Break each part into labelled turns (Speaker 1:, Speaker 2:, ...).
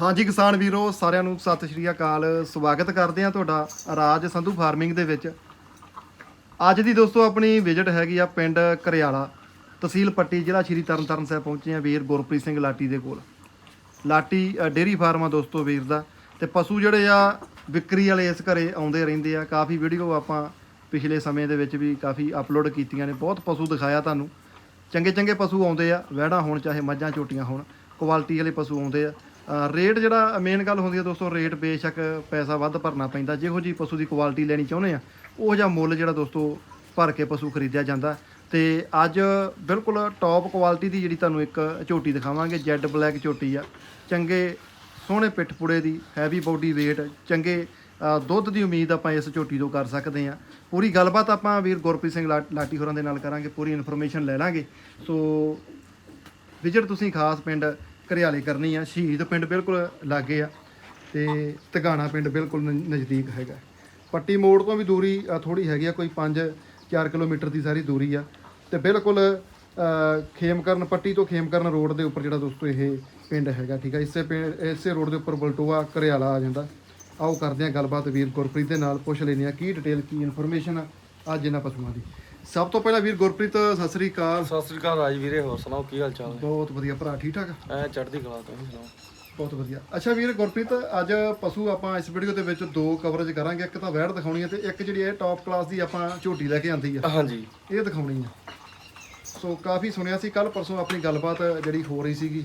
Speaker 1: ਹਾਂਜੀ ਕਿਸਾਨ ਵੀਰੋ ਸਾਰਿਆਂ ਨੂੰ ਸਤਿ ਸ਼੍ਰੀ ਅਕਾਲ। ਸਵਾਗਤ ਕਰਦੇ ਆ ਤੁਹਾਡਾ ਰਾਜ ਸੰਧੂ ਫਾਰਮਿੰਗ ਦੇ ਵਿੱਚ। ਅੱਜ ਦੀ ਦੋਸਤੋ ਆਪਣੀ ਵਿਜ਼ਿਟ ਹੈਗੀ ਆ ਪਿੰਡ ਕਰਿਆਲਾ ਤਹਿਸੀਲ ਪੱਟੀ ਜ਼ਿਲ੍ਹਾ ਸ਼੍ਰੀ ਤਰਨਤਾਰਨ ਸਾਹਿਬ ਪਹੁੰਚੇ ਆ ਵੀਰ ਗੁਰਪ੍ਰੀਤ ਸਿੰਘ ਲਾਟੀ ਦੇ ਕੋਲ। ਲਾਟੀ ਅ, ਡੇਅਰੀ ਫਾਰਮ ਆ ਦੋਸਤੋ ਵੀਰ ਦਾ ਤੇ ਪਸ਼ੂ ਜਿਹੜੇ ਆ ਵਿਕਰੀ ਵਾਲੇ ਇਸ ਘਰੇ ਆਉਂਦੇ ਰਹਿੰਦੇ ਆ। ਕਾਫੀ ਵੀਡੀਓ ਆਪਾਂ ਪਿਛਲੇ ਸਮੇਂ ਦੇ ਵਿੱਚ ਵੀ ਕਾਫੀ ਅਪਲੋਡ ਕੀਤੀਆਂ ਨੇ। ਬਹੁਤ ਪਸ਼ੂ ਦਿਖਾਇਆ ਤੁਹਾਨੂੰ। ਚੰਗੇ ਚੰਗੇ ਪਸ਼ੂ ਆਉਂਦੇ ਆ ਵਹਿੜਾਂ ਹੋਣ ਚਾਹੇ ਮੱਝਾਂ ਝੋਟੀਆਂ ਹੋਣ ਕੁਆਲਿਟੀ ਵਾਲੇ ਪਸ਼ੂ ਆਉਂਦੇ ਆ। ਰੇਟ ਜਿਹੜਾ ਮੇਨ ਗੱਲ ਹੁੰਦੀ ਹੈ ਦੋਸਤੋ ਰੇਟ ਬੇਸ਼ੱਕ ਪੈਸਾ ਵੱਧ ਭਰਨਾ ਪੈਂਦਾ। ਜਿਹੋ ਜੀ ਪਸ਼ੂ ਦੀ ਕੁਆਲਿਟੀ ਲੈਣੀ ਚਾਹੁੰਦੇ ਆ, ਉਹ ਜਿਹਾ ਮੁੱਲ ਜਿਹੜਾ ਦੋਸਤੋ ਭਰ ਕੇ ਪਸ਼ੂ ਖਰੀਦਿਆ ਜਾਂਦਾ। ਤੇ ਅੱਜ ਬਿਲਕੁਲ ਟੌਪ ਕੁਆਲਿਟੀ ਦੀ ਜਿਹੜੀ ਤੁਹਾਨੂੰ ਇੱਕ ਝੋਟੀ ਦਿਖਾਵਾਂਗੇ ਜੈਡ ਬਲੈਕ ਝੋਟੀ ਆ। ਚੰਗੇ ਸੋਹਣੇ ਪਿੱਠ ਪੁੜੇ ਦੀ ਹੈਵੀ ਬੋਡੀ weight, ਚੰਗੇ ਦੁੱਧ ਦੀ ਉਮੀਦ ਆਪਾਂ ਇਸ ਝੋਟੀ ਤੋਂ ਕਰ ਸਕਦੇ ਹਾਂ ਪੂਰੀ ਗੱਲਬਾਤ ਆਪਾਂ ਵੀਰ ਗੁਰਪ੍ਰੀਤ ਸਿੰਘ ਲਾ- ਲਾਟੀ ਹੋਰਾਂ ਦੇ ਨਾਲ ਕਰਾਂਗੇ, ਪੂਰੀ ਇਨਫੋਰਮੇਸ਼ਨ ਲੈ ਲਾਂਗੇ। ਸੋ ਵਿਜਿਟ ਤੁਸੀਂ ਖਾਸ ਪਿੰਡ ਘਰਿਆਲੇ ਕਰਨੀ ਆ। ਸ਼ਹੀਦ ਪਿੰਡ ਬਿਲਕੁਲ ਲਾਗੇ ਆ ਤੇ ਤਗਾਣਾ ਪਿੰਡ ਬਿਲਕੁਲ ਨ- ਨਜ਼ਦੀਕ ਹੈਗਾ। ਪੱਟੀ ਮੋੜ ਤੋਂ ਵੀ ਦੂਰੀ ਥੋੜੀ ਹੈਗੀ ਆ, ਕੋਈ 5-4 ਕਿਲੋਮੀਟਰ ਦੀ ਸਾਰੀ ਦੂਰੀ ਆ। ਤੇ ਬਿਲਕੁਲ ਖੇਮਕਰਨ, ਪੱਟੀ ਤੋਂ ਖੇਮਕਰਨ ਰੋਡ ਦੇ ਉੱਪਰ ਜਿਹੜਾ ਦੋਸਤੋ ਇਹ ਪਿੰਡ ਹੈਗਾ, ਠੀਕ ਆ। ਇਸੇ ਪਿੰ- ਇਸੇ ਰੋਡ ਦੇ ਉੱਪਰ ਬਲਟੋਆ, ਘਰਿਆਲਾ ਆ ਜਾਂਦਾ। ਆਓ ਕਰਦੇ ਆ ਗੱਲਬਾਤ ਵੀਰ ਗੁਰਪ੍ਰੀਤ ਦੇ ਨਾਲ, ਪੁੱਛ ਲੈਂਦੇ ਆ ਕੀ ਡਿਟੇਲ ਕੀ ਇਨਫੋਰਮੇਸ਼ਨ ਆ ਅੱਜ ਇਹਨਾਂ ਪਸ਼ੂਆਂ ਦੀ। ਸਭ ਤੋਂ ਪਹਿਲਾਂ ਵੀਰ ਗੁਰਪ੍ਰੀਤ ਸਤਿ ਸ੍ਰੀ ਅਕਾਲ।
Speaker 2: ਸਤਿ ਸ੍ਰੀ ਅਕਾਲ ਰਾਜ ਵੀਰੇ ਹੋਰ ਸੁਣਾਓ ਕੀ ਹਾਲ ਚਾਲ
Speaker 1: ਬਹੁਤ ਵਧੀਆ ਭਰਾ ਠੀਕ ਠਾਕ
Speaker 2: ਹੈ ਐ ਚੜ੍ਹਦੀ ਕਲਾ ਤੁਸੀਂ ਸੁਣਾਓ
Speaker 1: ਬਹੁਤ ਵਧੀਆ। ਅੱਛਾ ਵੀਰ ਗੁਰਪ੍ਰੀਤ ਅੱਜ ਪਸ਼ੂ ਆਪਾਂ ਇਸ ਵੀਡੀਓ ਦੇ ਵਿੱਚ ਦੋ ਕਵਰੇਜ ਕਰਾਂਗੇ ਇੱਕ ਤਾਂ ਵੈੜ ਦਿਖਾਉਣੀ ਹੈ ਤੇ ਇੱਕ ਜਿਹੜੀ ਇਹ ਟੌਪ ਕਲਾਸ ਦੀ ਆਪਾਂ ਝੋਟੀ ਲੈ ਕੇ ਆਂਦੀ ਆ।
Speaker 2: ਹਾਂਜੀ।
Speaker 1: ਇਹ ਦਿਖਾਉਣੀ ਆ। ਸੋ ਕਾਫੀ ਸੁਣਿਆ ਸੀ ਕੱਲ ਪਰਸੋਂ ਆਪਣੀ ਗੱਲਬਾਤ ਜਿਹੜੀ ਹੋ ਰਹੀ ਸੀਗੀ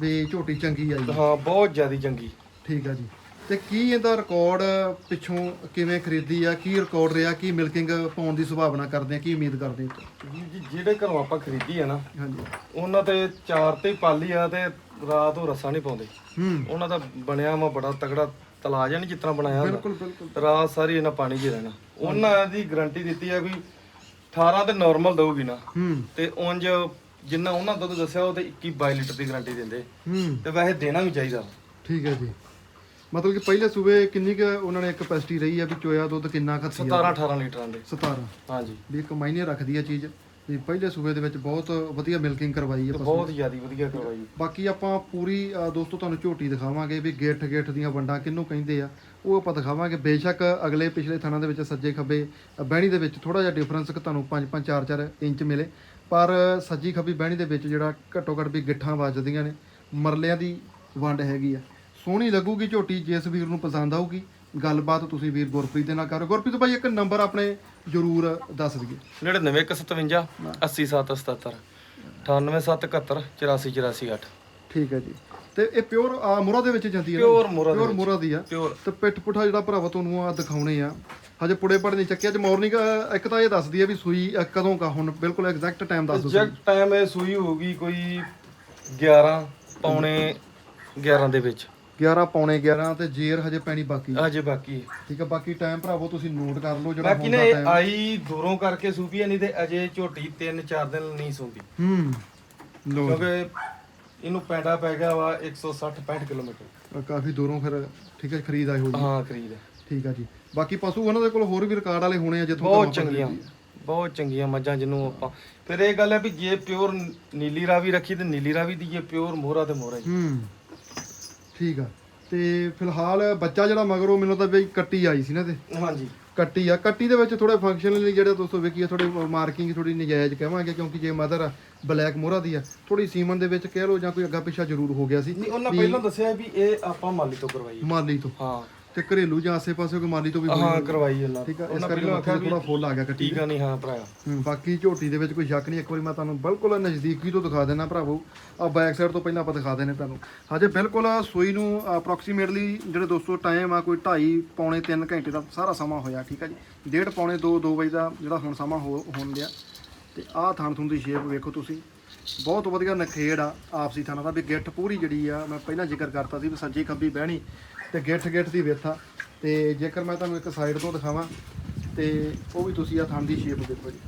Speaker 1: ਵੀ ਝੋਟੀ ਚੰਗੀ ਆਈ। ਆ।
Speaker 2: ਹਾਂ ਬਹੁਤ ਜ਼ਿਆਦੀ ਚੰਗੀ।
Speaker 1: ਠੀਕ ਆ ਜੀ। ਤੇ ਕੀ ਇਹਦਾ ਰਿਕਾਰਡ ਪਿੱਛੋਂ ਕਿਵੇਂ ਖਰੀਦੀ ਆ ਕੀ ਰਿਕਾਰਡ ਰਿਹਾ ਕੀ ਮਿਲਕਿੰਗ ਪਾਉਣ ਦੀ ਸੰਭਾਵਨਾ ਕਰਦੇ ਆ ਕੀ ਉਮੀਦ ਕਰਦੇ ਆ?
Speaker 2: ਜੀ, ਜਿਹੜੇ ਘਰੋਂ ਆਪਾਂ ਖਰੀਦੀ ਆ ਨਾ
Speaker 1: ਹਾਂਜੀ।
Speaker 2: ਉਹਨਾਂ ਤੇ ਚਾਰ ਤੇ ਹੀ ਪਾਲੀ ਆ ਤੇ ਰਾਤ ਉਹ ਰਸਾ ਨਹੀਂ ਪਾਉਂਦੇ।
Speaker 1: ਹੂੰ।
Speaker 2: ਉਹਨਾਂ ਦਾ ਬਣਿਆ ਵਾ ਬੜਾ ਤਗੜਾ ਤਲਾਜ ਨਹੀਂ ਤਰ੍ਹਾਂ ਬਣਾਇਆ ਹੁੰਦਾ।
Speaker 1: ਬਿਲਕੁਲ ਬਿਲਕੁਲ।
Speaker 2: ਰਾਤ ਸਾਰੀ ਇਹਨਾਂ ਪਾਣੀ 'ਚ ਹੀ ਰਹਿਣਾ। ਉਹਨਾਂ ਦੀ ਗਾਰੰਟੀ ਦਿੱਤੀ ਆ ਵੀ 18 ਤੇ ਨਾਰਮਲ ਦਊਗੀ ਨਾ।
Speaker 1: ਹੂੰ।
Speaker 2: ਤੇ ਉਂਝ ਜਿੰਨਾ ਉਹਨਾਂ ਦੁੱਧ ਦੱਸਿਆ ਉਹ ਤੇ 21 22 ਲੀਟਰ ਦੀ ਗਾਰੰਟੀ ਦਿੰਦੇ।
Speaker 1: ਹੂੰ।
Speaker 2: ਤੇ ਵੈਸੇ ਦੇਣਾ ਵੀ ਚਾਹੀਦਾ।
Speaker 1: ਠੀਕ ਹੈ ਜੀ। ਮਤਲਬ ਕਿ ਪਹਿਲੇ ਸੂਬੇ ਕਿੰਨੀ ਕੁ ਉਹਨਾਂ ਨੇ ਕਪੈਸਿਟੀ ਰਹੀ ਆ ਵੀ ਚੋਇਆ ਦੁੱਧ ਕਿੰਨਾ ਖੱਤੀ ਆ?
Speaker 2: 17 18 ਲੀਟਰਾਂ ਦੇ।
Speaker 1: 17
Speaker 2: ਹਾਂਜੀ।
Speaker 1: ਵੀ ਇੱਕ ਮਾਇਨੇ ਰੱਖਦੀ ਆ ਚੀਜ਼। ਵੀ ਪਹਿਲੇ ਸੂਬੇ ਦੇ ਵਿੱਚ ਬਹੁਤ ਵਧੀਆ ਮਿਲਕਿੰਗ ਕਰਵਾਈ ਪਸ਼ੂ
Speaker 2: ਬਹੁਤ ਜ਼ਿਆਦੀ ਵਧੀਆ ਕਰਵਾਈ।
Speaker 1: ਬਾਕੀ ਆਪਾਂ ਪੂਰੀ ਦੋਸਤੋ ਤੁਹਾਨੂੰ ਝੋਟੀ ਦਿਖਾਵਾਂਗੇ ਵੀ ਗਿੱਠ ਗਿੱਠ ਦੀਆਂ ਵੰਡਾਂ ਕਿਹਨੂੰ ਕਹਿੰਦੇ ਆ। ਉਹ ਆਪਾਂ ਦਿਖਾਵਾਂਗੇ। ਬੇਸ਼ੱਕ ਅਗਲੇ ਪਿਛਲੇ ਥਾਣਾ ਦੇ ਵਿੱਚ ਸੱਜੇ ਖੱਬੇ ਬਹਿਣੀ ਦੇ ਵਿੱਚ ਥੋੜਾ ਜਿਹਾ ਡਿਫਰੈਂਸ ਤੁਹਾਨੂੰ 5 5 4 4 ਇੰਚ ਮਿਲੇ। ਪਰ ਸੱਜੀ ਖੱਬੀ ਬਹਿਣੀ ਦੇ ਵਿੱਚ ਜਿਹੜਾ ਘੱਟੋ ਘੱਟ ਵੀ ਗਿੱਠਾਂ ਵੱਜਦੀਆਂ ਨੇ ਮਰਲਿਆਂ ਦੀ ਵੰਡ ਹੈਗੀ ਆ। ਸੋਹਣੀ ਲੱਗੂਗੀ ਝੋਟੀ ਜਿਸ ਵੀਰ ਨੂੰ ਪਸੰਦ ਆਊਗੀ। ਗੱਲਬਾਤ ਤੁਸੀਂ ਵੀਰ ਗੁਰਪ੍ਰੀਤ ਦੇ ਨਾਲ ਕਰੋ। ਗੁਰਪ੍ਰੀਤ ਭਾਈ ਇੱਕ ਨੰਬਰ ਆਪਣੇ ਜ਼ਰੂਰ ਦੱਸ ਦਈਏ।
Speaker 2: 9957 80777 98771 84488
Speaker 1: ਠੀਕ ਹੈ ਜੀ। ਤੇ ਇਹ ਪਿਓਰ ਮੁਰਾ ਦੇ ਵਿੱਚ ਜਾਂਦੀ ਹੈ
Speaker 2: Pure ਮੁਰਾ
Speaker 1: ਪਿਓਰ ਮੁਰਾ ਦੀ ਆ।
Speaker 2: ਪਿਓਰ।
Speaker 1: ਤੇ ਪਿੱਠ ਪੁੱਠਾ ਜਿਹੜਾ ਭਰਾਵਾ ਤੁਹਾਨੂੰ ਆ ਦਿਖਾਉਣੇ ਆ। ਹਜੇ ਪੁੜੇ ਪੜ ਨਹੀਂ ਚੱਕਿਆ ਅੱਜ ਮਾਰਨਿੰਗ ਇੱਕ ਤਾਂ ਇਹ ਦੱਸਦੀ ਆ ਵੀ ਸੂਈ ਕਦੋਂ ਕਾ ਹੁਣ ਬਿਲਕੁਲ ਐਗਜ਼ੈਕਟ ਟਾਈਮ ਦੱਸ ਦਿਓ
Speaker 2: ਐਗਜ਼ੈਕਟ ਟਾਈਮ ਇਹ ਸੂਈ ਹੋਊਗੀ ਕੋਈ 11 ਪੌਣੇ 11 ਦੇ ਵਿੱਚ।
Speaker 1: 11 ਪੌਣੇ 11 ਤੇ ਜੇਰ ਹਜੇ ਪੈਣੀ ਬਾਕੀ ਆ।
Speaker 2: ਅਜੇ ਬਾਕੀ ਹੈ।
Speaker 1: ਠੀਕ ਆ ਬਾਕੀ ਟਾਈਮ ਭਰਾਵੋ ਤੁਸੀਂ ਨੋਟ ਕਰ ਲਓ ਜਿਹੜਾ
Speaker 2: ਬਾਕੀ ਨੇ
Speaker 1: ਦਾ
Speaker 2: ਇਹ
Speaker 1: ਟਾਈਮ
Speaker 2: ਆਈ ਦੂਰੋਂ ਕਰਕੇ ਸੂਪੀ ਨਹੀਂ ਤੇ ਅਜੇ ਝੋਟੀ 3-4 ਦਿਨ ਨਹੀਂ ਸੌਂਦੀ।
Speaker 1: ਹੂੰ ਲੋ
Speaker 2: ਕਿਉਂਕਿ ਇਹਨੂੰ ਪੈਂਡਾ ਪੈ ਗਿਆ ਵਾ 160-65 ਕਿਲੋਮੀਟਰ।
Speaker 1: ਕਾਫੀ ਦੂਰੋਂ ਫਿਰ ਠੀਕ ਹੈ ਖਰੀਦ ਆਏ ਹੋ ਜੀ।
Speaker 2: ਹਾਂ ਖਰੀਦ
Speaker 1: ਠੀਕ ਆ ਜੀ। ਬਾਕੀ ਪਸ਼ੂ ਉਹਨਾਂ ਦੇ ਕੋਲ ਹੋਰ ਵੀ ਰਿਕਾਰਡ ਵਾਲੇ ਹੋਣੇ ਆ ਜਿੱਥੋਂ
Speaker 2: ਬਹੁਤ
Speaker 1: ਤੁਹਾਨੂੰ
Speaker 2: ਚੰਗੀਆਂ। ਬਹੁਤ ਚੰਗੀਆਂ ਮੱਝਾਂ ਜਿਹਨੂੰ ਆਪਾਂ। ਫਿਰ ਇਹ ਗੱਲ ਹੈ ਵੀ ਜੇ ਪਿਓਰ ਨੀਲੀ ਰਾਵੀ ਰੱਖੀ ਤੇ ਨੀਲੀ ਰਾਵੀ ਦੀ ਜੇ ਪਿਓਰ ਮੋਹਰਾ ਤੇ ਮੋਹਰਾ ਹੀ।
Speaker 1: ਹੂੰ। ਠੀਕ ਆ। ਤੇ ਫਿਲਹਾਲ ਬੱਚਾ ਜਿਹੜਾ ਮਗਰੋਂ ਮੈਨੂੰ ਤਾਂ ਬਈ ਕੱਟੀ ਆਈ ਸੀ ਨਾ ਤੇ
Speaker 2: ਹਾਂਜੀ।
Speaker 1: ਕੱਟੀ ਆ। ਕੱਟੀ ਦੇ ਵਿੱਚ ਥੋੜੇ ਫੰਕਸ਼ਨਲੀ ਜਿਹੜੇ ਦੋਸਤੋ ਵੇਖੀਏ ਥੋੜੀ ਮਾਰਕਿੰਗ ਥੋੜੀ ਨਜਾਇਜ਼ ਕਹਾਂਗੇ ਕਿਉਂਕਿ ਜੇ ਮਦਰ ਬਲੈਕ ਮੋਹਰਾ ਦੀ ਆ ਥੋੜੀ ਸੀਮਨ ਦੇ ਵਿੱਚ ਕਹਿ ਲਓ ਜਾਂ ਕੋਈ ਅੱਗਾ ਪਿੱਛਾ ਜ਼ਰੂਰ ਹੋ ਗਿਆ ਸੀ।
Speaker 2: ਨਹੀਂ ਉਹਨਾਂ ਪਹਿਲਾਂ ਦੱਸਿਆ ਵੀ ਇਹ ਆਪਾਂ ਮਾਲੀ ਤੋਂ ਕਰਵਾਈ।
Speaker 1: ਮਾਲੀ ਤੋਂ।
Speaker 2: ਹਾਂ।
Speaker 1: ਤੇ ਘਰੇਲੂ ਜਾਂ ਆਸੇ-ਪਾਸੇ ਕੋਈ ਮਾਲੀ ਤੋਂ ਵੀ ਹੋਈ
Speaker 2: ਹਾਂ ਕਰਵਾਈ ਉਹਨਾਂ
Speaker 1: ਠੀਕ ਆ ਇਸ ਕਰਕੇ ਮੱਥੇ ਥੋੜਾ ਫੁੱਲ ਆ ਗਿਆ ਕੱਟੀ
Speaker 2: ਠੀਕ ਆ ਨਹੀਂ ਹਾਂ ਭਰਾ।
Speaker 1: ਹੂੰ, ਬਾਕੀ ਝੋਟੀ ਦੇ ਵਿੱਚ ਕੋਈ ਸ਼ੱਕ ਨਹੀਂ ਇੱਕ ਵਾਰੀ ਮੈਂ ਤੁਹਾਨੂੰ ਬਿਲਕੁਲ ਨਜ਼ਦੀਕੀ ਤੋਂ ਦਿਖਾ ਦੇਣਾ ਭਰਾਵੋ। ਆ ਬੈਕ ਸਾਈਡ ਤੋਂ ਪਹਿਲਾਂ ਆਪਾਂ ਦਿਖਾ ਦੇਣੇ ਤੁਹਾਨੂੰ। ਹਜੇ ਬਿਲਕੁਲ ਸੂਈ ਨੂੰ ਅਪਰੋਕਸੀਮੇਟਲੀ ਜਿਹੜੇ ਦੋਸਤੋ ਟਾਈਮ ਆ ਕੋਈ 2.5 ਪੌਣੇ 3 ਘੰਟੇ ਦਾ ਸਾਰਾ ਸਮਾਂ ਹੋਇਆ ਠੀਕ ਆ ਜੀ। ਡੇਢ ਪੌਣੇ 2 2 ਵਜੇ ਦਾ ਜਿਹੜਾ ਹੁਣ ਸਮਾਂ ਹੋ ਹੋਣ ਲਿਆ ਤੇ ਆਹ ਥਣ ਥੁਣ ਦੀ ਸ਼ੇਪ ਵੇਖੋ ਤੁਸੀਂ। ਬਹੁਤ ਵਧੀਆ ਨਖੇੜ ਆ ਆਪਸੀ ਥਾਣਾ ਦਾ ਵੀ ਗਿੱਠ ਪੂਰੀ ਜਿਹੜੀ ਆ ਮੈਂ ਪਹਿਲਾਂ ਜ਼ਿਕਰ ਕਰਤਾ ਸੀ ਵੀ ਸੱਜੀ ਖੱਬੀ ਬਹਿਣੀ। ਤੇ ਗਿੱਠ ਗਿੱਠ ਦੀ ਵੇਥਾ ਤੇ ਜੇਕਰ ਮੈਂ ਤੁਹਾਨੂੰ ਇੱਕ ਸਾਈਡ ਤੋਂ ਦਿਖਾਵਾਂ ਤੇ ਉਹ ਵੀ ਤੁਸੀਂ ਆ ਥਣ ਦੀ ਸ਼ੇਪ ਦੇਖੋ ਜੀ।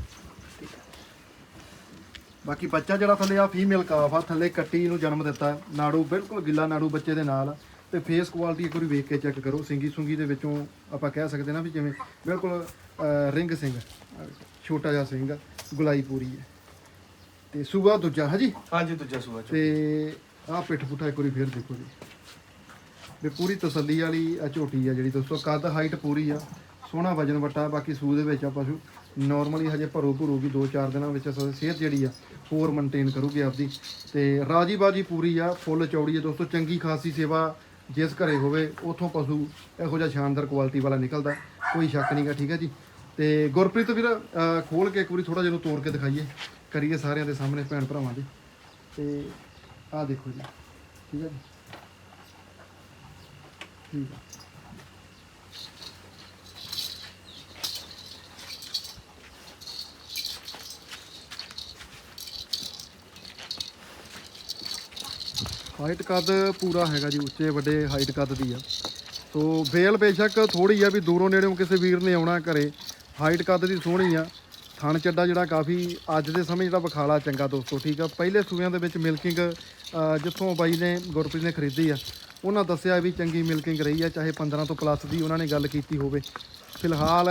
Speaker 1: ਬਾਕੀ ਬੱਚਾ ਜਿਹੜਾ ਥੱਲੇ ਆ ਫੀਮੇਲ ਕਾਫ ਆ ਥੱਲੇ ਕੱਟੀ ਨੂੰ ਜਨਮ ਦਿੱਤਾ। ਨਾੜੂ ਬਿਲਕੁਲ ਗਿੱਲਾ ਨਾੜੂ ਬੱਚੇ ਦੇ ਨਾਲ। ਆ ਤੇ ਫੇਸ ਕੁਆਲਿਟੀ ਇੱਕ ਵਾਰੀ ਵੇਖ ਕੇ ਚੈੱਕ ਕਰੋ। ਸਿੰਗੀ ਸੁੰਗੀ ਦੇ ਵਿੱਚੋਂ ਆਪਾਂ ਕਹਿ ਸਕਦੇ ਨਾ ਵੀ ਜਿਵੇਂ ਬਿਲਕੁਲ ਰਿੰਗ ਸਿੰਘ ਛੋਟਾ ਜਿਹਾ ਸਿੰਘ ਆ, ਗੁਲਾਈ ਪੂਰੀ ਹੈ। ਤੇ ਸੂਆ ਦੂਜਾ ਹੈ ਜੀ
Speaker 2: ਹਾਂਜੀ ਦੂਜਾ ਚ
Speaker 1: ਤੇ ਆਹ ਪਿੱਠ ਪੁੱਠਾ ਇੱਕ ਵਾਰੀ ਫੇਰ ਦੇਖੋ ਜੀ। ਵੀ ਪੂਰੀ ਤਸੱਲੀ ਵਾਲੀ ਅ, ਝੋਟੀ ਆ ਜਿਹੜੀ ਦੋਸਤੋ ਕੱਦ ਹਾਈਟ ਪੂਰੀ ਆ ਸੋਹਣਾ ਵਜਨ ਵਟਾ ਬਾਕੀ ਸੂ ਦੇ ਵਿੱਚ ਆ ਪਸ਼ੂ ਨਾਰਮਲੀ ਹਜੇ ਭਰੂ ਭਰੂਗੀ 2-4 ਦਿਨਾਂ ਵਿੱਚ ਸਿਹਤ ਜਿਹੜੀ ਆ ਹੋਰ ਮੇਨਟੇਨ ਕਰੂਗੀ ਆਪਦੀ। ਤੇ ਰਾਜੀ ਬਾਜੀ ਪੂਰੀ ਆ ਫੁੱਲ ਚੌੜੀ ਆ ਦੋਸਤੋ ਚੰਗੀ ਖਾਸੀ ਸੇਵਾ ਜਿਸ ਘਰੇ ਹੋਵੇ ਉਥੋਂ ਪਸ਼ੂ ਇਹੋ ਜਿਹਾ ਸ਼ਾਨਦਾਰ ਕੁਆਲਿਟੀ ਵਾਲਾ ਨਿਕਲਦਾ ਕੋਈ ਸ਼ੱਕ ਨਹੀਂਗਾ ਠੀਕ ਹੈ ਜੀ। ਤੇ ਗੁਰਪ੍ਰੀਤ ਵੀਰ ਅ, ਖੋਲ ਕੇ ਇੱਕ ਵਾਰੀ ਥੋੜਾ ਜਿਹਾ ਨੂੰ ਤੋੜ ਕੇ ਦਿਖਾਈਏ ਕਰੀਏ ਸਾਰਿਆਂ ਦੇ ਸਾਹਮਣੇ ਭੈਣ ਭਰਾਵਾਂ ਦੇ। ਤੇ ਆਹ ਦੇਖੋ ਜੀ ਠੀਕ ਹੈ ਜੀ। ਹਾਈਟ ਕੱਦ ਪੂਰਾ ਹੈਗਾ ਜੀ, ਉੱਚੇ, ਵੱਡੇ ਹਾਈਟ ਕੱਦ ਦੀ ਆ। ਸੋ ਬੇਲ ਬੇਸ਼ੱਕ ਥੋੜੀ ਆ ਵੀ ਦੂਰੋਂ ਨੇੜੇੋਂ ਕਿਸੇ ਵੀਰ ਨੇ ਆਉਣਾ ਘਰੇ। ਹਾਈਟ ਕੱਦ ਦੀ ਸੋਹਣੀ ਆ। ਥਣ ਚੱਡਾ ਜਿਹੜਾ ਕਾਫੀ ਅੱਜ ਦੇ ਸਮੇਂ ਜਿਹੜਾ ਵਿਖਾਲਾ ਚੰਗਾ ਦੋਸਤੋ, ਠੀਕ ਆ। ਪਹਿਲੇ ਸੂਬਿਆਂ ਦੇ ਵਿੱਚ ਮਿਲਕਿੰਗ ਜਿੱਥੋਂ ਬਾਈ ਨੇ ਗੁਰਪ੍ਰੀਤ ਨੇ ਖਰੀਦੀ ਆ ਉਹਨਾਂ ਦੱਸਿਆ ਵੀ ਚੰਗੀ ਮਿਲਕਿੰਗ ਰਹੀ ਆ, ਚਾਹੇ 15 ਤੋਂ ਪਲੱਸ ਦੀ ਉਹਨਾਂ ਨੇ ਗੱਲ ਕੀਤੀ ਹੋਵੇ। ਫਿਲਹਾਲ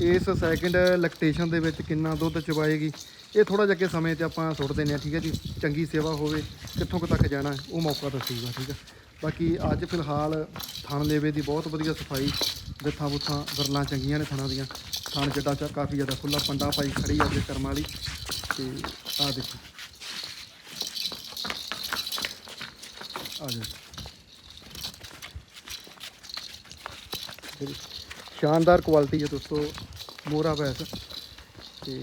Speaker 1: ਇਸ ਸੈਕਿੰਡ ਲੈਕਟੇਸ਼ਨ ਦੇ ਵਿੱਚ ਕਿੰਨਾ ਦੁੱਧ ਚਵਾਏਗੀ ਇਹ ਥੋੜਾ ਜਿਹਾ ਅੱਗੇ ਸਮੇਂ ਤੇ ਆਪਾਂ ਸੁੱਟ ਦਿੰਦੇ ਆ ਠੀਕ ਹੈ ਜੀ? ਚੰਗੀ ਸੇਵਾ ਹੋਵੇ, ਕਿੱਥੋਂ ਕੁ ਤੱਕ ਜਾਣਾ, ਉਹ ਮੌਕਾ ਦੱਸੂਗਾ, ਠੀਕ ਹੈ? ਬਾਕੀ ਅੱਜ ਫਿਲਹਾਲ ਥਣ ਲੇਵੇ ਦੀ ਬਹੁਤ ਵਧੀਆ ਸਫ਼ਾਈ ਦਿੱਥਾਂ ਬੁੱਥਾਂ ਗਰਲਾਂ ਚੰਗੀਆਂ ਨੇ ਥਣਾਂ ਦੀਆਂ। ਥਣ ਜੱਡਾ ਚਾ ਕਾਫੀ ਜ਼ਿਆਦਾ ਖੁੱਲਾ ਪੰਡਾ ਪਾਈ ਖੜੀ ਆ ਜੇ ਕਰਮ ਵਾਲੀ, ਤੇ ਆਹ ਦੇਖੋ। ਆ ਜਾ। ਸ਼ਾਨਦਾਰ ਕੁਆਲਿਟੀ ਹੈ ਦੋਸਤੋ ਮੋਰਾ ਬੈਸ ਤੇ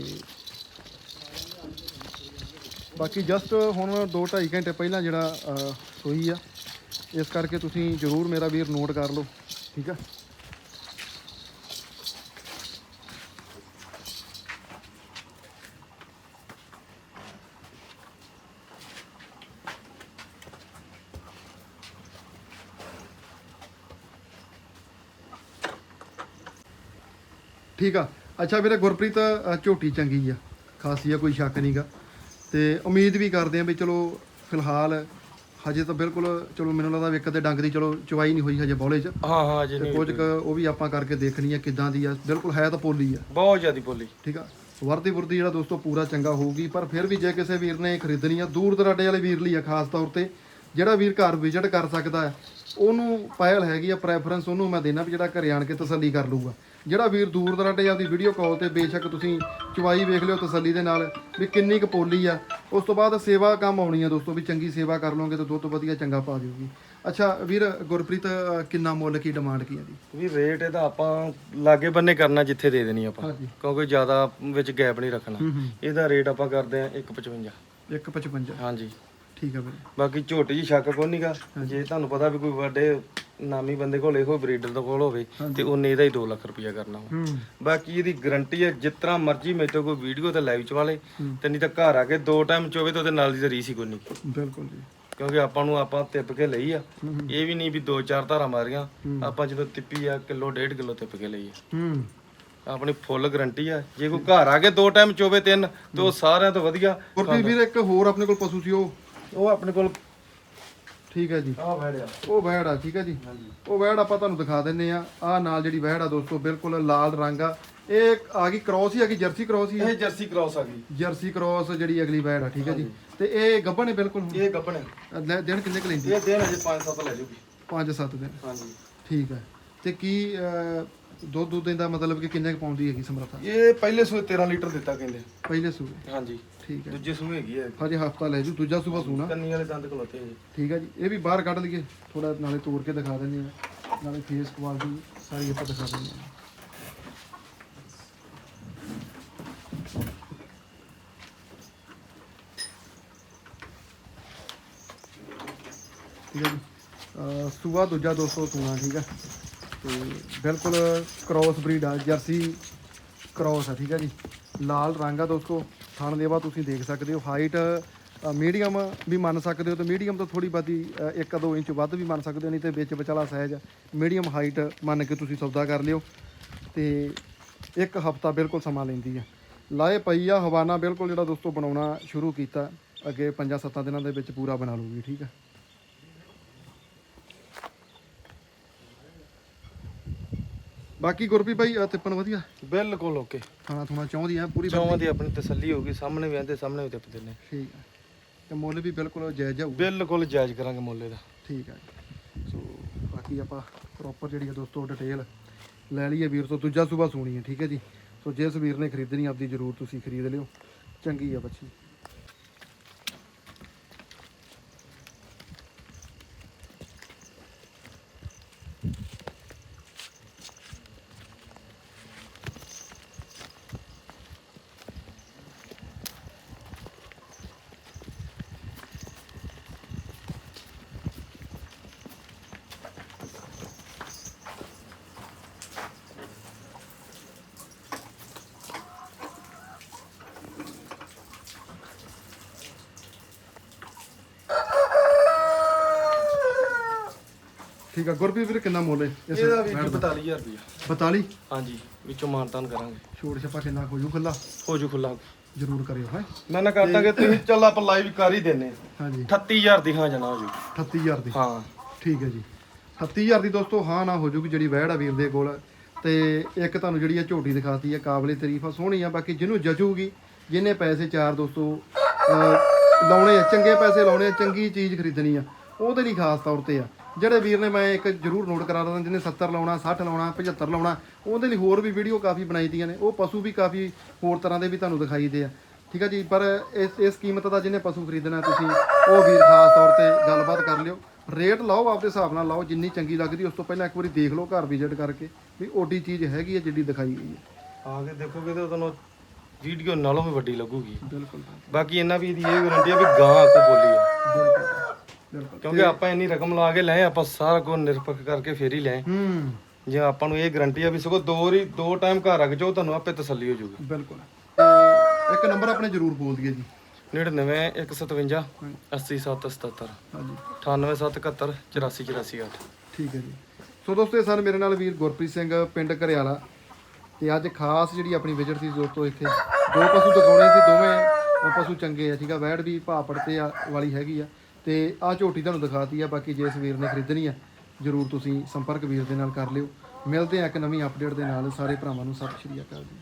Speaker 1: ਬਾਕੀ ਜਸਟ ਹੁਣ 2.5 ਘੰਟੇ ਪਹਿਲਾਂ ਜਿਹੜਾ ਅਹ, ਆ। ਇਸ ਕਰਕੇ ਤੁਸੀਂ ਜਰੂਰ ਮੇਰਾ ਵੀਰ ਨੋਟ ਕਰ ਲਓ ਠੀਕ ਆ? ਠੀਕ ਆ। ਅੱਛਾ ਵੀਰੇ ਗੁਰਪ੍ਰੀਤ ਅ, ਝੋਟੀ ਚੰਗੀ ਆ। ਖਾਸੀ ਆ ਕੋਈ ਸ਼ੱਕ ਨਹੀਂਗਾ ਤੇ ਉਮੀਦ ਵੀ ਕਰਦੇ ਆ ਵੀ ਚਲੋ ਫਿਲਹਾਲ ਹਜੇ ਤਾਂ ਬਿਲਕੁਲ ਚਲੋ ਮੈਨੂੰ ਲੱਗਦਾ ਵੀ ਇੱਕ ਤੇ ਡੰਗ ਦੀ ਚਲੋ ਚਵਾਈ ਨਹੀਂ ਹੋਈ ਹਜੇ ਬੌਲੇ 'ਚ।
Speaker 2: ਹਾਂ ਹਾਂ ਜੀ
Speaker 1: ਤੇ
Speaker 2: ਨਹੀਂ
Speaker 1: ਕੁਝ ਕੁ ਉਹ ਵੀ ਆਪਾਂ ਕਰਕੇ ਦੇਖਣੀ ਆ ਕਿੱਦਾਂ ਦੀ ਆ। ਬਿਲਕੁਲ ਹੈ ਤਾਂ ਪੋਲੀ ਆ।
Speaker 2: ਬਹੁਤ ਜ਼ਿਆਦੀ ਬੋਲੀ
Speaker 1: ਠੀਕ ਆ। ਵਰਦੀ ਵਰਦੀ ਜਿਹੜਾ ਦੋਸਤੋ ਪੂਰਾ ਚੰਗਾ ਹੋਊਗੀ ਪਰ ਫਿਰ ਵੀ ਜੇ ਕਿਸੇ ਵੀਰ ਨੇ ਖਰੀਦਣੀ ਆ ਦੂਰ ਦਰਾਡੇ ਵਾਲੇ ਵੀਰ ਲਈ ਆ ਖਾਸ ਤੌਰ ਤੇ ਜਿਹੜਾ ਵੀਰ ਘਰ ਵਿਜ਼ਿਟ ਕਰ ਸਕਦਾ ਹੈ ਉਹਨੂੰ ਪਹਿਲ ਹੈਗੀ ਆ ਪ੍ਰੈਫਰੈਂਸ ਉਹਨੂੰ ਮੈਂ ਦੇਣਾ ਵੀ ਜਿਹੜਾ ਘਰੇ ਆਣ ਕੇ ਤਸੱਲੀ ਕਰ ਲੂਗਾ ਜਿਹੜਾ ਵੀਰ ਦੂਰ ਦਰਾਡੇ ਆਪਦੀ ਵੀਡੀਓ ਕਾਲ ਤੇ ਬੇਸ਼ੱਕ ਤੁਸੀਂ ਚਵਾਈ ਵੇਖ ਲਿਓ ਤਸੱਲੀ ਦੇ ਨਾਲ ਵੀ ਕਿੰਨੀ ਕੁ ਪੋਲੀ ਆ। ਉਸ ਤੋਂ ਬਾਅਦ ਸੇਵਾ ਕੰਮ ਆਉਣੀ ਆ ਦੋਸਤੋ ਵੀ ਚੰਗੀ ਸੇਵਾ ਕਰ ਲਓਗੇ ਤਾਂ ਦੁੱਧ ਵਧੀਆ ਚੰਗਾ ਪਾ ਜਾਊਗੀ ਅੱਛਾ ਵੀਰ ਗੁਰਪ੍ਰੀਤ ਕਿੰਨਾ ਮੁੱਲ ਕੀ ਡਿਮਾਂਡ ਕੀ ਆ ਦੀ
Speaker 2: ਵੀ ਰੇਟ ਇਹਦਾ ਆਪਾਂ ਲਾਗੇ ਬੰਨੇ ਕਰਨਾ ਜਿੱਥੇ ਦੇ ਦੇਣੀ ਆਪਾਂ। ਕਿਉਂਕਿ ਜ਼ਿਆਦਾ ਵਿੱਚ ਗੈਪ ਨਹੀਂ ਰੱਖਣਾ। ਇਹਦਾ ਰੇਟ ਆਪਾਂ ਕਰਦੇ ਆ 155
Speaker 1: 155
Speaker 2: ਹਾਂਜੀ।
Speaker 1: ਠੀਕ ਆ ਵੀਰੇ।
Speaker 2: ਬਾਕੀ ਝੋਟੀ ਜੀ ਸ਼ੱਕ ਕੋਈ ਨਹੀਂਗਾ ਜੇ ਤੁਹਾਨੂੰ ਪਤਾ ਵੀ ਕੋਈ ਵੱਡੇ ਨਾਮੀ ਬੰਦੇ ਕੋਲ ਇਹੋ ਬਰੀਡਰ ਦੇ ਕੋਲ ਹੋਵੇ ਤੇ ਉਹਨੇ ਇਹਦਾ ਹੀ 2 ਲੱਖ ਰੁਪਇਆ ਕਰਨਾ ਵਾ।
Speaker 1: ਹੂੰ।
Speaker 2: ਬਾਕੀ ਇਹਦੀ ਗਾਰੰਟੀ ਹੈ ਜਿਸ ਤਰ੍ਹਾਂ ਮਰਜ਼ੀ ਮੇਰੇ ਤੋਂ ਕੋਈ ਵੀਡੀਓ ਤੇ ਲਾਈਵ ਚਵਾ ਲੇ। ਤੇ ਨਹੀਂ ਤਾਂ ਘਰ ਆ ਕੇ ਦੋ ਟਾਈਮ ਚੋਵੇ ਤਾਂ ਉਹਦੇ ਨਾਲ ਦੀ ਤਾਂ ਰੀਸ ਹੀ ਕੋਈ ਨਹੀਂ
Speaker 1: ਬਿਲਕੁਲ ਜੀ।
Speaker 2: ਕਿਉਂਕਿ ਆਪਾਂ ਨੂੰ ਆਪਾਂ ਤਿੱਪ ਕੇ ਲਈ ਆ। ਇਹ ਵੀ ਨਹੀਂ ਵੀ ਦੋ ਚਾਰ ਧਾਰਾਂ ਮਾਰੀਆਂ। ਆਪਾਂ ਜਦੋਂ ਤਿੱਪੀ ਆ ਕਿਲੋ ਡੇਢ ਕਿਲੋ ਤਿੱਪ ਕੇ ਲਈ ਆ।
Speaker 1: ਹੂੰ।
Speaker 2: ਆਪਣੀ ਫੁੱਲ ਗਾਰੰਟੀ ਆ। ਜੇ ਕੋਈ ਘਰ ਆ ਕੇ ਦੋ ਟਾਈਮ ਚੋਵੇ ਤਿੰਨ ਤੇ ਉਹ ਸਾਰਿਆਂ ਤੋਂ ਵਧੀਆ।
Speaker 1: ਗੁਰਪ੍ਰੀਤ ਵੀਰ ਇੱਕ ਹੋਰ ਆਪਣੇ ਕੋਲ ਪਸ਼ੂ ਸੀ ਉਹ।
Speaker 2: ਉਹ ਆਪਣੇ ਕੋਲ
Speaker 1: ਠੀਕ ਹੈ ਜੀ।
Speaker 2: ਆ ਬੈਠਿਆ
Speaker 1: ਉਹ ਵਹਿੜ ਆ ਠੀਕ ਹੈ ਜੀ। ਉਹ ਵਹਿੜ ਆਪਾਂ ਤੁਹਾਨੂੰ ਦਿਖਾ ਦਿੰਨੇ ਆ ਆ ਨਾਲ ਜਿਹੜੀ ਵਹਿੜ ਆ ਦੋਸਤੋ ਬਿਲਕੁਲ ਲਾਲ ਰੰਗ ਆ। ਇਹ ਆ ਗਈ ਕ੍ਰੋਸ ਹੀ ਆ ਗਈ ਜਰਸੀ ਕ੍ਰੋਸ ਹੀ ਆ?
Speaker 2: ਇਹ ਜਰਸੀ ਕ੍ਰਾਸ ਆ ਗਈ।
Speaker 1: ਜਰਸੀ ਕ੍ਰੋਸ ਜਿਹੜੀ ਅਗਲੀ ਵਹਿੜ ਆ ਠੀਕ ਹੈ ਜੀ। ਤੇ ਇਹ ਗੱਭਣ ਨੇ ਬਿਲਕੁਲ
Speaker 2: ਇਹ ਗੱਬਣ ਹੈ।
Speaker 1: ਲੈ- ਦਿਨ ਕਿੰਨੇ ਕੁ ਲੈਂਦੀ?
Speaker 2: ਇਹ ਦਿਨ ਅਜੇ 5-7 ਲੈ ਜੂਗੀ।
Speaker 1: 5-7 ਦਿਨ।
Speaker 2: ਹਾਂਜੀ।
Speaker 1: ਠੀਕ ਹੈ। ਤੇ ਕੀ ਦੁੱਧ ਦੁੱਧ ਦਾ ਮਤਲਬ ਕਿ ਕਿੰਨੇ ਕੁ ਪਾਉਂਦੀ ਹੈਗੀ ਸਮਰੱਥਾ?
Speaker 2: ਇਹ ਪਹਿਲੇ ਸੂਏ 13 ਲੀਟਰ ਦਿੱਤਾ ਕਹਿੰਦੇ।
Speaker 1: ਪਹਿਲੇ ਸੂਏ?
Speaker 2: ਹਾਂਜੀ।
Speaker 1: ਠੀਕ ਹੈ।
Speaker 2: ਦੂਜੇ ਸੂਏ ਹੈਗੀ ਹੈ
Speaker 1: ਹਜੇ ਹਫਤਾ ਲੈ ਜੂ ਦੂਜਾ ਸੂਬਾ ਸੂਣਾ।
Speaker 2: ਕੰਨੀ ਵਾਲੇ ਦੰਦ ਖਲੋਤੇ ਜੀ।
Speaker 1: ਠੀਕ ਹੈ ਜੀ। ਇਹ ਵੀ ਬਾਹਰ ਕੱਢ ਲਈਏ ਥੋੜਾ ਨਾਲੇ ਤੋੜ ਕੇ ਦਿਖਾ ਦਿੰਦੇ ਆ ਨਾਲੇ ਫੇਸ ਕੁਆਲਿਟੀ ਸਾਰੀ ਆਪਾਂ ਦਿਖਾ ਦਿੰਦੇ ਆ ਠੀਕ ਹੈ ਜੀ। ਸੂਆ ਦੂਜਾ 200 ਸੂਣਾ ਠੀਕ ਹੈ। ਤੇ ਬਿਲਕੁਲ ਕ੍ਰੋਸ ਬਰੀਡ ਆ, ਜਰਸੀ ਕ੍ਰੋਸ ਆ, ਠੀਕ ਆ ਜੀ। ਲਾਲ ਰੰਗ ਆ ਦੋਸਤੋ, ਥਣ ਦੇਵਾ ਤੁਸੀਂ ਦੇਖ ਸਕਦੇ ਹੋ। ਹਾਈਟ ਮੀਡੀਅਮ ਵੀ ਮੰਨ ਸਕਦੇ ਹੋ ਤੇ ਮੀਡੀਅਮ ਤੋਂ ਥੋੜੀ ਬਾਦੀ 1-2 ਇੰਚ ਵੱਧ ਵੀ ਮੰਨ ਸਕਦੇ ਹੋ, ਨਹੀਂ ਤੇ ਵਿੱਚ ਵਿਚਾਲਾ ਸਾਈਜ਼ ਮੀਡੀਅਮ ਹਾਈਟ ਮੰਨ ਕੇ ਤੁਸੀਂ ਸੌਦਾ ਕਰ ਲਿਓ ਤੇ ਇੱਕ ਹਫਤਾ ਬਿਲਕੁਲ ਸਮਾਂ ਲੈਂਦੀ ਆ। ਲਾਏ ਪਈ ਆ, ਹਵਾਨਾ ਬਿਲਕੁਲ ਜਿਹੜਾ ਦੋਸਤੋ ਬਣਾਉਣਾ ਸ਼ੁਰੂ ਕੀਤਾ, ਅੱਗੇ 5-7 ਦਿਨਾਂ ਦੇ ਵਿੱਚ ਪੂਰਾ ਬਣਾ ਲੂਗੀ ਠੀਕ ਆ। ਬਾਕੀ ਗੁਰਪ੍ਰੀਤ ਭਾਈ ਆਹ ਤਿੱਪਣ ਵਧੀਆ।
Speaker 2: ਬਿਲਕੁਲ ਓਕੇ।
Speaker 1: ਥੋਣਾ ਚਾਹੁੰਦੀ ਆ ਪੂਰੀ
Speaker 2: ਚੌਵਾਂ ਦੀ ਆਪਣੀ ਤਸੱਲੀ ਹੋਊਗੀ ਸਾਹਮਣੇ ਵੀ ਆਂਦੇ ਸਾਹਮਣੇ ਵੀ ਤਿੱਪਦੇ ਨੇ
Speaker 1: ਠੀਕ ਆ। ਤੇ ਮੁੱਲ ਵੀ ਬਿਲਕੁਲ ਜਾਇਜ਼ ਜਾਊ
Speaker 2: ਬਿਲਕੁਲ ਜਾਇਜ਼ ਕਰਾਂਗੇ ਮੁੱਲੇ ਦਾ
Speaker 1: ਠੀਕ ਆ ਜੀ। ਸੋ ਬਾਕੀ ਆਪਾਂ ਪ੍ਰੋਪਰ ਜਿਹੜੀ ਹੈ ਦੋਸਤੋ ਡਿਟੇਲ ਲੈ ਲਈਏ ਵੀਰ ਤੋਂ ਦੂਜਾ ਸੂਬਾ ਸੋਣੀ ਹੈ ਠੀਕ ਹੈ ਜੀ। ਸੋ ਜਿਸ ਵੀਰ ਨੇ ਖਰੀਦਣੀ ਆਪਦੀ ਜ਼ਰੂਰ ਤੁਸੀਂ ਖਰੀਦ ਲਿਓ। ਚੰਗੀ ਆ ਬੱਚੀ। ਠੀਕ ਆ। ਗੁਰਪ੍ਰੀਤ ਵੀਰ ਕਿੰਨਾ ਮੁੱਲ ਹੈ ਇਸ
Speaker 2: ਇਹਦਾ ਵੀ
Speaker 1: ਬੈਡ ਦਾ?
Speaker 2: 42000 ਰੁਪਇਆ
Speaker 1: 42
Speaker 2: ਹਾਂਜੀ ਵਿੱਚੋਂ ਮਾਨਤਾਨ ਕਰਾਂਗੇ।
Speaker 1: ਛੋੜ ਛਪਾ ਕਿੰਨਾ ਹੋ ਜੂ ਖੁੱਲਾ
Speaker 2: ਹੋ ਜੂ ਖੁੱਲਾ
Speaker 1: ਜ਼ਰੂਰ ਕਰਿਓ ਹੈ।
Speaker 2: ਮੈਂ ਨਾ ਕਰ ਦਾਂਗੇ ਤੁਸੀਂ ਚੱਲ ਆਪਾਂ ਲਾਈਵ ਕਰ ਹੀ ਦਿੰਨੇ
Speaker 1: ਹਾਂਜੀ।
Speaker 2: 38000 ਦੀ ਹਾਂ ਜਨਾ ਹੋ ਜੂ
Speaker 1: 38000 ਦੀ?
Speaker 2: ਹਾਂ।
Speaker 1: ਠੀਕ ਹੈ ਜੀ। 38000 ਦੀ ਦੋਸਤੋ ਹਾਂ ਨਾ ਹੋ ਜੂਗੀ ਜਿਹੜੀ ਵਹਿੜ ਆ ਵੀਰ ਦੇ ਕੋਲ। ਤੇ ਇੱਕ ਤੁਹਾਨੂੰ ਜਿਹੜੀ ਆ ਝੋਟੀ ਦਿਖਾਤੀ ਹੈ ਕਾਬਲੇ ਤਾਰੀਫ ਆ ਸੋਹਣੀ ਆ। ਬਾਕੀ ਜਿਹਨੂੰ ਜਚੂਗੀ ਜਿਹਨੇ ਪੈਸੇ ਚਾਰ ਦੋਸਤੋ ਲਾਉਣੇ ਆ ਚੰਗੇ ਪੈਸੇ ਲਾਉਣੇ ਆ ਚੰਗੀ ਚੀਜ਼ ਖਰੀਦਣੀ ਆ ਉਹਦੇ ਲਈ ਖਾਸ ਤੌਰ ਤੇ ਆ। ਜਿਹੜੇ ਵੀਰ ਨੇ ਮੈਂ ਇੱਕ ਜ਼ਰੂਰ ਨੋਟ ਕਰਾ ਦਿੰਦਾ ਜਿਹਨੇ 70 ਲਾਉਣਾ 60 ਲਾਉਣਾ 75 ਲਾਉਣਾ ਉਹਦੇ ਲਈ ਹੋਰ ਵੀ ਵੀਡੀਓ ਕਾਫੀ ਬਣਾਈ ਦੀਆਂ ਨੇ। ਉਹ ਪਸ਼ੂ ਵੀ ਕਾਫੀ ਹੋਰ ਤਰ੍ਹਾਂ ਦੇ ਵੀ ਤੁਹਾਨੂੰ ਦਿਖਾਈ ਦੇ ਆ। ਠੀਕ ਆ ਜੀ? ਪਰ ਇਸ ਇਸ ਕੀਮਤ ਦਾ ਜਿਹਨੇ ਪਸ਼ੂ ਖਰੀਦਣਾ ਤੁਸੀਂ ਉਹ ਵੀਰ ਖਾਸ ਤੌਰ ਤੇ ਗੱਲਬਾਤ ਕਰ ਲਿਓ। ਰੇਟ ਲਾਓ ਆਪਦੇ ਹਿਸਾਬ ਨਾਲ ਲਾਓ ਜਿੰਨੀ ਚੰਗੀ ਲੱਗਦੀ ਉਸ ਤੋਂ ਪਹਿਲਾਂ ਇੱਕ ਵਾਰੀ ਦੇਖ ਲਓ ਘਰ ਵਿਜ਼ਿਟ ਕਰਕੇ। ਵੀ ਓਡੀ ਚੀਜ਼ ਹੈਗੀ ਹੈ ਜਿੱਡੀ ਦਿਖਾਈ ਗਈ ਹੈ
Speaker 2: ਆ ਕੇ ਦੇਖੋਗੇ ਤੇ ਤੁਹਾਨੂੰ ਵੀਡੀਓ ਨਾਲੋਂ ਵੀ ਵੱਡੀ ਲੱਗੂਗੀ।
Speaker 1: ਬਿਲਕੁਲ।
Speaker 2: ਬਾਕੀ ਇਹਨਾਂ ਵੀ ਇਹਦੀ ਇਹ ਗਾਰੰਟੀ ਆ ਵੀ ਗਾਂ ਕੋ ਬੋਲੀ ਆ।
Speaker 1: ਬਿਲਕੁਲ।
Speaker 2: ਕਿਉਂਕਿ ਆਪਾਂ ਇੰਨੀ ਰਕਮ ਲਾ ਕੇ ਲਏ ਆਪਾਂ ਸਾਰਾ ਕੁਝ ਨਿਰਪੱਖ ਕਰਕੇ ਫੇਰ ਹੀ ਲਏ।
Speaker 1: ਹੂੰ।
Speaker 2: ਜੇ ਆਪਾਂ ਨੂੰ ਇਹ ਗਾਰੰਟੀ ਆ ਵੀ ਸਗੋਂ ਦੋ ਵਾਰੀ ਦੋ ਟਾਈਮ ਘਰ ਰੱਖ ਜਾਓ ਤੁਹਾਨੂੰ ਆਪੇ ਤਸੱਲੀ ਹੋ ਜਾਊਗੀ।
Speaker 1: ਬਿਲਕੁਲ। ਤੇ ਇੱਕ ਨੰਬਰ ਆਪਣੇ ਜ਼ਰੂਰ ਬੋਲ ਦਈਏ ਜੀ।
Speaker 2: 99 157 80777
Speaker 1: ਹਾਂਜੀ।
Speaker 2: 98771 84848
Speaker 1: ਠੀਕ ਹੈ ਜੀ। ਸੋ ਦੋਸਤੋ ਇਹ ਸਨ ਮੇਰੇ ਨਾਲ ਵੀਰ ਗੁਰਪ੍ਰੀਤ ਸਿੰਘ ਪਿੰਡ ਘਰਿਆਲਾ। ਤੇ ਅੱਜ ਖਾਸ ਜਿਹੜੀ ਆਪਣੀ ਵਿਜ਼ਿਟ ਸੀ ਦੋਸਤੋ ਇੱਥੇ ਦੋ ਪਸ਼ੂ ਦਿਖਾਉਣੇ ਸੀ ਦੋਵੇਂ। ਪਸ਼ੂ ਚੰਗੇ ਆ ਠੀਕ ਆ। ਵੈੜ ਵੀ ਭਾਪੜ ਤੇ ਵਾਲੀ ਹੈਗੀ ਆ। ਤੇ ਆ ਝੋਟੀ ਤੁਹਾਨੂੰ ਦਿਖਾਤੀ ਆ, ਬਾਕੀ ਜੇ ਇਸ ਵੀਰ ਨੇ ਖਰੀਦਣੀ ਆ, ਜਰੂਰ ਤੁਸੀਂ ਸੰਪਰਕ ਵੀਰ ਦੇ ਨਾਲ ਕਰ ਲਿਓ। ਮਿਲਦੇ ਆ ਇੱਕ ਨਵੀਂ ਅਪਡੇਟ ਦੇ ਨਾਲ। ਸਾਰੇ ਭਰਾਵਾਂ ਨੂੰ ਸਤਿ ਸ਼੍ਰੀ ਅਕਾਲ ਜੀ।